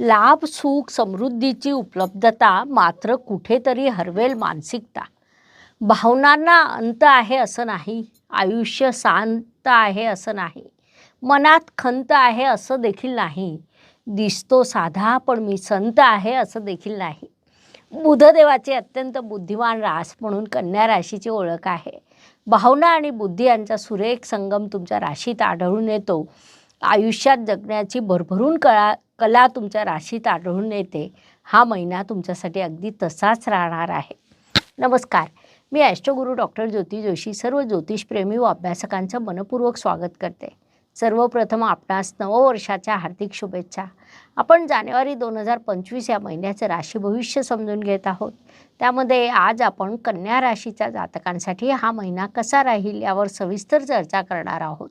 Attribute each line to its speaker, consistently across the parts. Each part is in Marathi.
Speaker 1: लाभ सुख समृद्धीची उपलब्धता मात्र कुठेतरी हरवेल मानसिकता. भावनांना अंत आहे असं नाही आयुष्य शांत आहे असं नाही मनात खंत आहे असं देखील नाही दिसतो साधा पण मी संत आहे असं देखील नाही. बुधदेवाचे अत्यंत बुद्धिमान रास म्हणून कन्या राशीची ओळख आहे. भावना आणि बुद्धी यांचा सुरेख संगम तुमच्या राशीत आढळून येतो. आयुष्यात जगण्याची भरभरून कळा कला तुमच्या राशीत आढळून येते. हा महिना तुमच्यासाठी अगदी तसाच राहणार आहे. नमस्कार. मी ॲस्ट्रोगुरू डॉक्टर ज्योती जोशी सर्व ज्योतिषप्रेमी व अभ्यासकांचं मनपूर्वक स्वागत करते. सर्वप्रथम आपणास नववर्षाच्या हार्दिक शुभेच्छा. आपण जानेवारी दोन हजार पंचवीस या महिन्याचं राशी भविष्य समजून घेत आहोत. त्यामध्ये आज आपण कन्या राशीच्या जातकांसाठी हा महिना कसा राहील यावर सविस्तर चर्चा करणार आहोत.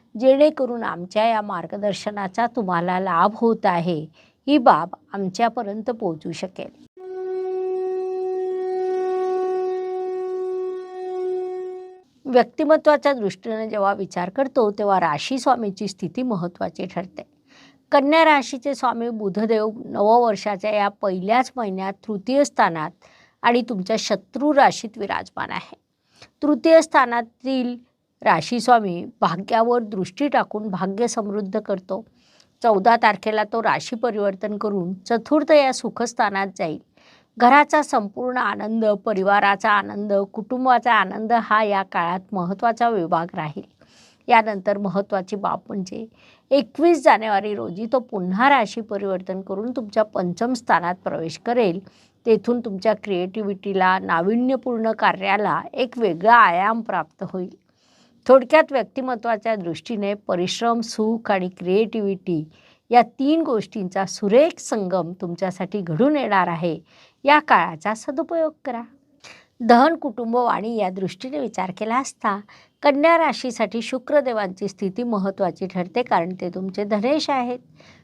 Speaker 1: जेणेकरून आमच्या या मार्गदर्शनाचा तुम्हाला लाभ होत आहे. ही बाब आमच्यापर्यंत पोहोचू शकेल. व्यक्तिमत्वाच्या दृष्टीने जेव्हा विचार करतो तेव्हा राशी स्वामीची स्थिती महत्त्वाची ठरते. कन्या राशीचे स्वामी बुधदेव नववर्षाच्या या पहिल्याच महिन्यात तृतीय स्थानात आणि तुमच्या शत्रू राशीत विराजमान आहे. तृतीय स्थानातील राशीस्वामी भाग्यावर दृष्टी टाकून भाग्य समृद्ध करतो. चौदा तारखेला तो राशी परिवर्तन करून चतुर्थ या सुखस्थानात जाईल. घराचा संपूर्ण आनंद परिवाराचा आनंद कुटुंबाचा आनंद हा या काळात महत्त्वाचा विभाग राहील. यानंतर महत्त्वाची बाब म्हणजे एकवीस जानेवारी रोजी तो पुन्हा राशी परिवर्तन करून तुमच्या पंचम स्थानात प्रवेश करेल. तेथून तुमच्या क्रिएटिव्हिटीला नाविन्यपूर्ण कार्याला एक वेगळा आयाम प्राप्त होईल. थोडक्यात व्यक्तिमत्वाच्या दृष्टीने परिश्रम सुख आणि क्रिएटिव्हिटी या तीन गोष्टींचा सुरेख संगम तुमच्यासाठी घडून येणार आहे. या काळाचा सदुपयोग करा. दहन कुटुंब वाणी या दृष्टीने विचार केला असता कन्या राशीसाठी शुक्रदेवांची स्थिती महत्त्वाची ठरते कारण ते तुमचे धनेश आहेत.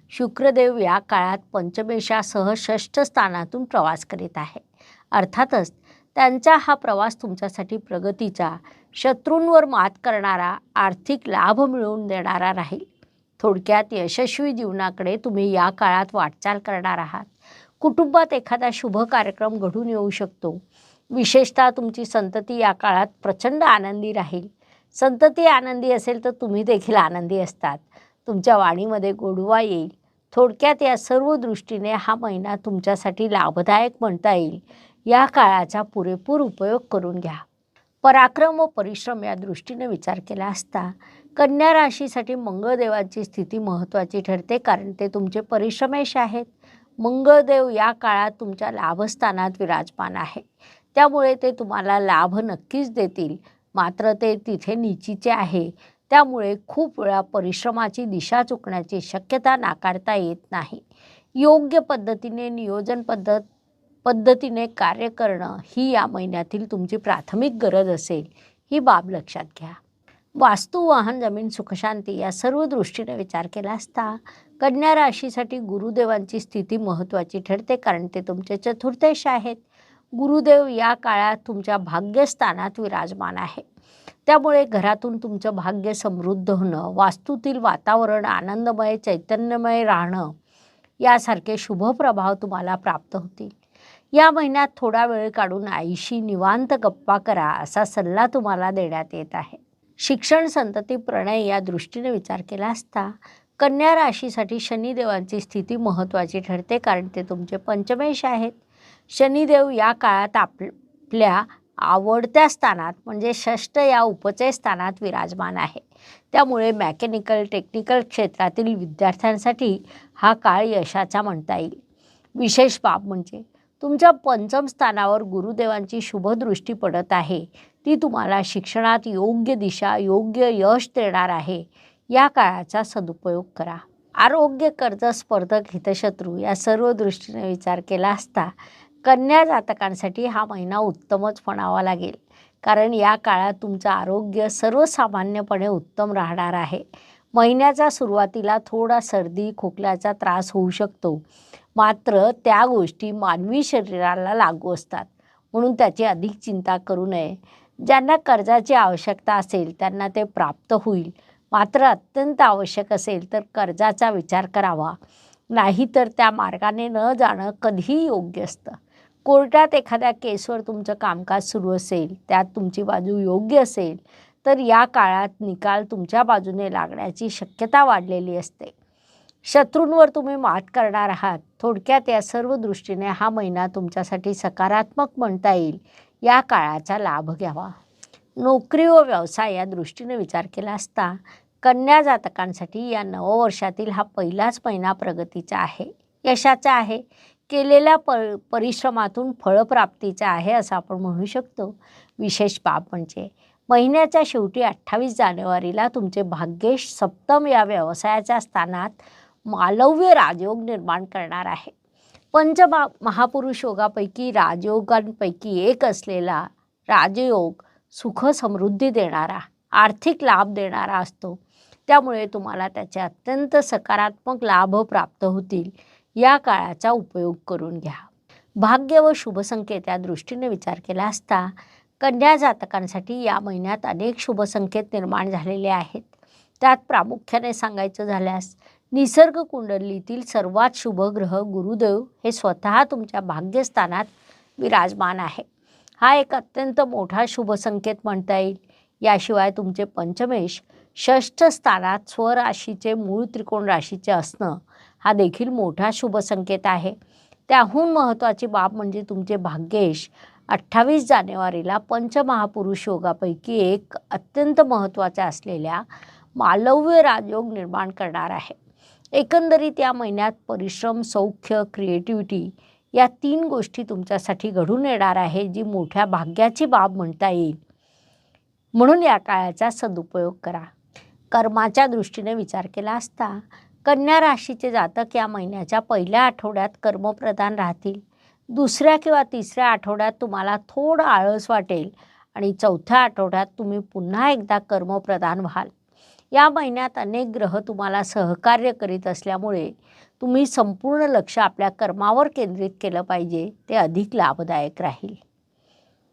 Speaker 1: शुक्रदेव या काळात पंचमेशासह षष्ठ स्थानातून प्रवास करीत आहे. अर्थातच त्यांचा हा प्रवास तुमच्यासाठी प्रगतीचा शत्रूंवर मात करणारा आर्थिक लाभ मिळवून देणारा राहील. थोडक्यात यशस्वी जीवनाकडे तुम्ही या काळात वाटचाल करणार आहात. कुटुंबात एखादा शुभ कार्यक्रम घडून येऊ शकतो. विशेषतः तुमची संतती या काळात प्रचंड आनंदी राहील. संतती आनंदी असेल तर तुम्ही देखील आनंदी असतात. तुमच्या वाणीमध्ये गोडवा येईल. थोडक्यात या सर्व दृष्टीने हा महिना तुमच्यासाठी लाभदायक म्हणता येईल. या काळाचा पुरेपूर उपयोग करून घ्या. पराक्रम व परिश्रम या दृष्टीने विचार केला असता कन्या राशीसाठी मंगळदेवाची स्थिती महत्त्वाची ठरते कारण ते तुमचे परिश्रमेश आहेत. मंगळदेव या काळात तुमच्या लाभस्थानात विराजमान आहे. त्यामुळे ते तुम्हाला लाभ नक्कीच देतील. मात्र ते तिथे निचीचे आहे. त्यामुळे खूप वेळा परिश्रमाची दिशा चुकण्याची शक्यता नाकारता येत नाही. योग्य पद्धतीने नियोजन पद्धत पद्धतीने कार्य करणं ही या महिन्यातील तुमची प्राथमिक गरज असेल ही बाब लक्षात घ्या. वास्तू वाहन जमीन सुखशांती या सर्व दृष्टीने विचार केला असता कन्या राशीसाठी गुरुदेवांची स्थिती महत्त्वाची ठरते कारण ते तुमचे चतुर्थेश आहेत. गुरुदेव या काळात तुमच्या भाग्यस्थानात विराजमान आहे. त्यामुळे घरातून तुमचं भाग्य समृद्ध होणं वास्तूतील वातावरण आनंदमय चैतन्यमय राहणं यासारखे शुभ प्रभाव तुम्हाला प्राप्त होतील. या महिन्यात थोडा वेळ काढून आईशी निवांत गप्पा करा असा सल्ला तुम्हाला देण्यात येत आहे. शिक्षण संतती प्रणय या दृष्टीने विचार केला असता कन्या राशीसाठी शनिदेवांची स्थिती महत्त्वाची ठरते कारण ते तुमचे पंचमेश आहेत. शनिदेव या काळात आपल्या आवडत्या स्थानात म्हणजे षष्ठ या उपचय स्थानात विराजमान आहे. त्यामुळे मॅकॅनिकल टेक्निकल क्षेत्रातील विद्यार्थ्यांसाठी हा काळ यशाचा म्हणता येईल. विशेष बाब म्हणजे तुमच्या पंचम स्थानावर गुरुदेवांची शुभदृष्टी पडत आहे. ती तुम्हाला शिक्षणात योग्य दिशा योग्य यश देणार आहे. या काळाचा सदुपयोग करा. आरोग्य कर्ज स्पर्धक हितशत्रू या सर्व दृष्टीने विचार केला असता कन्या जातकांसाठी हा महिना उत्तमच म्हणावा लागेल. कारण या काळात तुमचं आरोग्य सर्वसामान्यपणे उत्तम राहणार आहे. महिन्याच्या सुरुवातीला थोडा सर्दी खोकल्याचा त्रास होऊ शकतो. मात्र त्या गोष्टी मानवी शरीराला लागू असतात. म्हणून त्याची अधिक चिंता करू नये. ज्यांना कर्जाची आवश्यकता असेल त्यांना ते प्राप्त होईल. मात्र अत्यंत आवश्यक असेल तर कर्जाचा विचार करावा. नाहीतर त्या मार्गाने न जाणं कधीही योग्य असतं. कोर्टात एखाद्या केसवर तुमचं कामकाज सुरू असेल त्यात तुमची बाजू योग्य असेल तर या काळात निकाल तुमच्या बाजूने लागण्याची शक्यता वाढलेली असते. शत्रूंवर तुम्ही मात करणार आहात. थोडक्यात या सर्व दृष्टीने हा महिना तुमच्यासाठी सकारात्मक म्हणता येईल. या काळाचा लाभ घ्यावा. नोकरी व व्यवसाय या दृष्टीने विचार केला असता कन्या जातकांसाठी या नववर्षातील हा पहिलाच महिना प्रगतीचा आहे. यशाचा आहे. केलेल्या प परिश्रमातून फळप्राप्तीचा आहे असं आपण म्हणू शकतो. विशेष बाब म्हणजे महिन्याच्या शेवटी अठ्ठावीस जानेवारीला तुमचे भाग्येश सप्तम या व्यवसायाच्या स्थानात मालव्य राजयोग निर्माण करणार आहे. पंच महापुरुष योगापैकी राजयोगांपैकी एक असलेला राजयोग सुख समृद्धी देणारा आर्थिक लाभ देणारा असतो. त्यामुळे तुम्हाला त्याचे अत्यंत सकारात्मक लाभ प्राप्त होतील. या काळाचा उपयोग करून घ्या. भाग्य व शुभसंकेत या दृष्टीने विचार केला असता कन्या जातकांसाठी या महिन्यात अनेक शुभसंकेत निर्माण झालेले आहेत. त्यात प्रामुख्याने सांगायचं झाल्यास निसर्ग कुंडलीतील सर्वात शुभ ग्रह गुरुदेव हे स्वतः तुमच्या भाग्यस्थानात विराजमान आहे. हा एक अत्यंत मोठा शुभसंकेत म्हणता येईल. याशिवाय तुमचे पंचमेश षष्ठ स्थानात स्वराशीचे मूळ त्रिकोण राशीचे असणं हा देखील मोठा शुभसंकेत आहे. त्याहून महत्त्वाची बाब म्हणजे तुमचे भाग्येश अठ्ठावीस जानेवारीला पंचमहापुरुष योगापैकी एक अत्यंत महत्त्वाचा असलेल्या मालव्य राजयोग निर्माण करणार आहे. एकंदरीत या महिन्यात परिश्रम सौख्य क्रिएटिव्हिटी या तीन गोष्टी तुमच्यासाठी घडून येणार आहे जी मोठ्या भाग्याची बाब म्हणता येईल. म्हणून या काळाचा सदुपयोग करा. कर्माच्या दृष्टीने विचार केला असता कन्या राशीचे जातक या महिन्याच्या पहिल्या आठवड्यात कर्मप्रधान राहतील. दुसऱ्या किंवा तिसऱ्या आठवड्यात तुम्हाला थोडं आळस वाटेल आणि चौथ्या आठवड्यात तुम्ही पुन्हा एकदा कर्मप्रधान व्हाल. या महिन्यात अनेक ग्रह तुम्हाला सहकार्य करीत असल्यामुळे तुम्ही संपूर्ण लक्ष आपल्या कर्मावर केंद्रित केलं पाहिजे. ते अधिक लाभदायक राहील.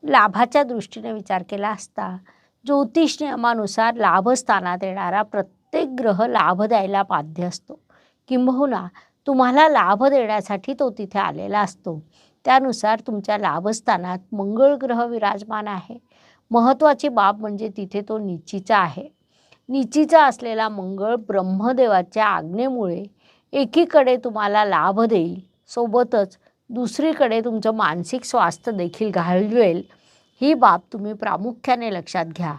Speaker 1: लाभाच्या दृष्टीने विचार केला असता ज्योतिष नियमानुसार लाभस्थानात येणारा प्रत्येक ग्रह लाभ द्यायला बाध्य असतो. किंबहुना तुम्हाला लाभ देण्यासाठी तो तिथे आलेला असतो. त्यानुसार तुमच्या लाभस्थानात मंगळ ग्रह विराजमान आहे. महत्त्वाची बाब म्हणजे तिथे तो निचीचा आहे. निचीचा असलेला मंगळ ब्रह्मदेवाच्या आज्ञेमुळे एकीकडे तुम्हाला लाभ देईल. सोबतच दुसरीकडे तुमचं मानसिक स्वास्थ्य देखील घालवेल. ही बाब तुम्ही प्रामुख्याने लक्षात घ्या.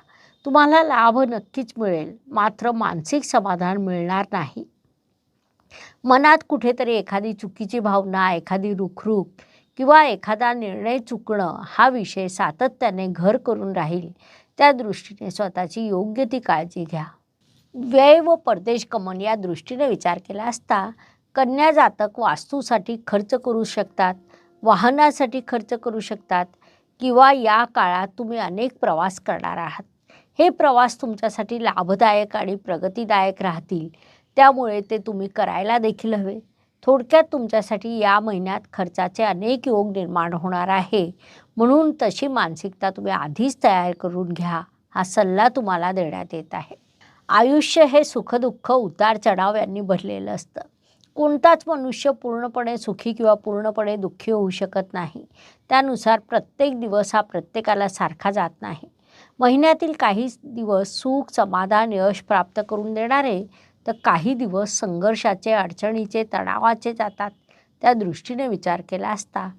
Speaker 1: तुम्हाला लाभ नक्कीच मिळेल. मात्र मानसिक समाधान मिळणार नाही. मनात कुठेतरी एखादी चुकीची भावना एखादी रुखरुख किंवा एखादा निर्णय चुकणं हा विषय सातत्याने घर करून राहील. त्या दृष्टीने स्वतःची योग्य ती काळजी घ्या. व्यय व परदेश कमन या दृष्टीने विचार केला असता कन्या जातक वास्तूसाठी खर्च करू शकतात वाहनासाठी खर्च करू शकतात किंवा या काळात तुम्ही अनेक प्रवास करणार आहात. हे प्रवास तुमच्यासाठी लाभदायक आणि प्रगतीदायक राहतील. त्यामुळे ते तुम्ही करायला देखील हवे. थोडक्यात तुमच्यासाठी या महिन्यात खर्चाचे अनेक योग निर्माण होणार आहे. म्हणून तशी मानसिकता तुम्ही आधीच तयार करून घ्या हा सल्ला तुम्हाला देण्यात येत आहे. आयुष्य हे सुखदुःख उतार चढाव यांनी भरलेलं असतं. कोणताच मनुष्य पूर्णपणे सुखी किंवा पूर्णपणे दुःखी होऊ शकत नाही. त्यानुसार प्रत्येक दिवस हा प्रत्येकाला सारखा जात नाही. महिन्यातील काही दिवस सुख समाधान यश प्राप्त करून देणारे तर काही दिवस संघर्षाचे अडचणीचे तणावाचे जातात. त्या दृष्टीने विचार केला असता.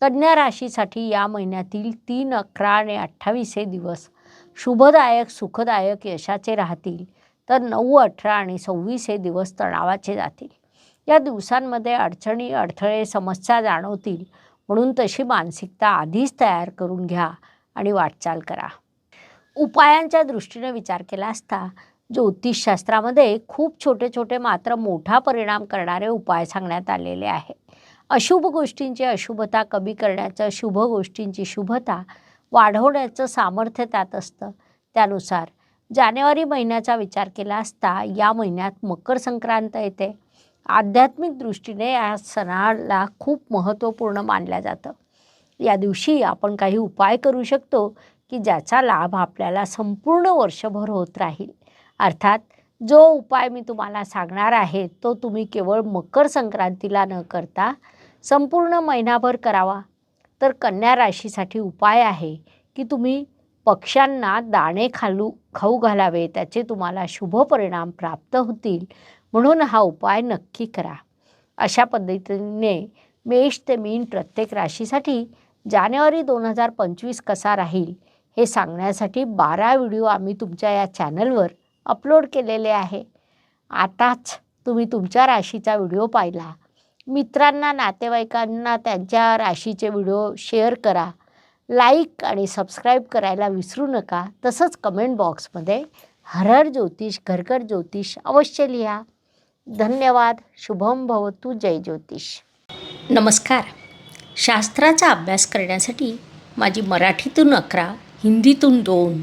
Speaker 1: कन्या राशीसाठी या महिन्यातील तीन अकरा आणि अठ्ठावीस हे दिवस शुभदायक सुखदायक यशाचे राहतील. तर नऊ अठरा आणि सव्वीस हे दिवस तणावाचे जातील. या दिवसांमध्ये अडचणी अडथळे समस्या जाणवतील. म्हणून तशी मानसिकता आधीच तयार करून घ्या आणि वाटचाल करा. उपायांच्या दृष्टीने विचार केला असता. ज्योतिषशास्त्रामध्ये खूप छोटे छोटे मात्र मोठा परिणाम करणारे उपाय सांगण्यात आलेले आहे अशुभ गोष्टींची अशुभता कमी करण्याचं शुभ गोष्टींची शुभता वाढवण्याचं सामर्थ्य त्यात असतं. त्यानुसार जानेवारी महिन्याचा विचार केला असता या महिन्यात मकर संक्रांत येते. आध्यात्मिक दृष्टीने या सणाला खूप महत्त्वपूर्ण मानलं जातं. या दिवशी आपण काही उपाय करू शकतो की ज्याचा लाभ आपल्याला संपूर्ण वर्षभर होत राहील. अर्थात जो उपाय मी तुम्हाला सांगणार आहे तो तुम्ही केवळ मकर संक्रांतीला न करता संपूर्ण महिनाभर करावा. तर कन्या राशीसाठी उपाय आहे की तुम्ही पक्ष्यांना दाणे खालू खाऊ घालावे त्याचे तुम्हाला शुभ परिणाम प्राप्त होतील. म्हणून हा उपाय नक्की करा. अशा पद्धतीने मेष ते मीन प्रत्येक राशीसाठी जानेवारी दोन हजार पंचवीस कसा राहील हे सांगण्यासाठी बारा व्हिडिओ आम्ही तुमच्या या चॅनलवर अपलोड केलेले आहे. आताच तुम्ही तुमच्या राशीचा व्हिडिओ पाहिला. मित्रांना नातेवाईकांना त्यांच्या राशीचे व्हिडिओ शेअर करा. लाईक आणि सबस्क्राईब करायला विसरू नका. तसंच कमेंट बॉक्समध्ये हरहर ज्योतिष घरघर ज्योतिष अवश्य लिहा. धन्यवाद. शुभम भवतु. जय ज्योतिष. नमस्कार. शास्त्राचा अभ्यास करण्यासाठी माझी मराठीतून अकरा हिंदीतून दोन